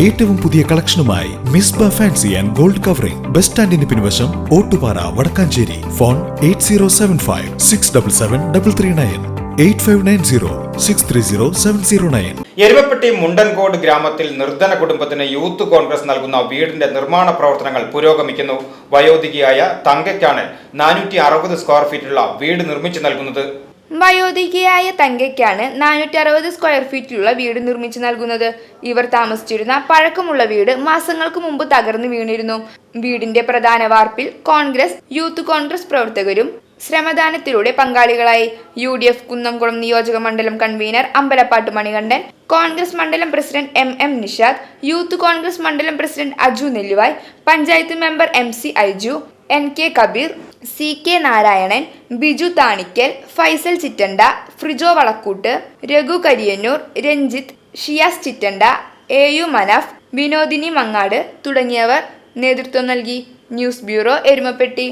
ഏറ്റവും പുതിയ കളക്ഷനുമായി Misba fancy and gold covering. Bus സ്റ്റാൻഡിന് പിൻവശം Ottupara Vadakkanchery. Phone eight zero seven five six double seven double three nine. Eight five nine zero six three zero seven zero nine. Mundankode ഗ്രാമത്തിൽ നിർധന കുടുംബത്തിന് youth Congress നൽകുന്ന വീടിന്റെ നിർമ്മാണ പ്രവർത്തനങ്ങൾ പുരോഗമിക്കുന്നു. വയോധികയായ തങ്കയ്ക്കാണ് നാനൂറ്റി അറുപത് സ്ക്വയർ ഫീറ്റുള്ള വീട് നിർമ്മിച്ചു നൽകുന്നത്. വയോധികയായ തങ്കയ്ക്കാണ് നാനൂറ്റി അറുപത് സ്ക്വയർ ഫീറ്റിലുള്ള വീട് നിർമ്മിച്ചു നൽകുന്നത്. ഇവർ താമസിച്ചിരുന്ന പഴക്കമുള്ള വീട് മാസങ്ങൾക്ക് മുമ്പ് തകർന്നു വീണിരുന്നു. വീടിന്റെ പ്രധാന വാർപ്പിൽ കോൺഗ്രസ് യൂത്ത് കോൺഗ്രസ് പ്രവർത്തകരും ശ്രമദാനത്തിലൂടെ പങ്കാളികളായി. യു ഡി എഫ് കുന്നംകുളം നിയോജക മണ്ഡലം കൺവീനർ അമ്പലപ്പാട്ട് മണികണ്ഠൻ കോൺഗ്രസ് മണ്ഡലം president M M Nishad Youth Congress മണ്ഡലം president Aju Nelluvai panchayat member M C Aiju N K Kabeer C K Narayanan Biju Thanikkal Faisal Chittanda Frijo Valakkoottu Raghu Kariyannur Ranjith Shiyas Chittanda A U Manaf Vinodini Mangad തുടങ്ങിയവർ നേതൃത്വം നൽകി. News bureau Erumapetty.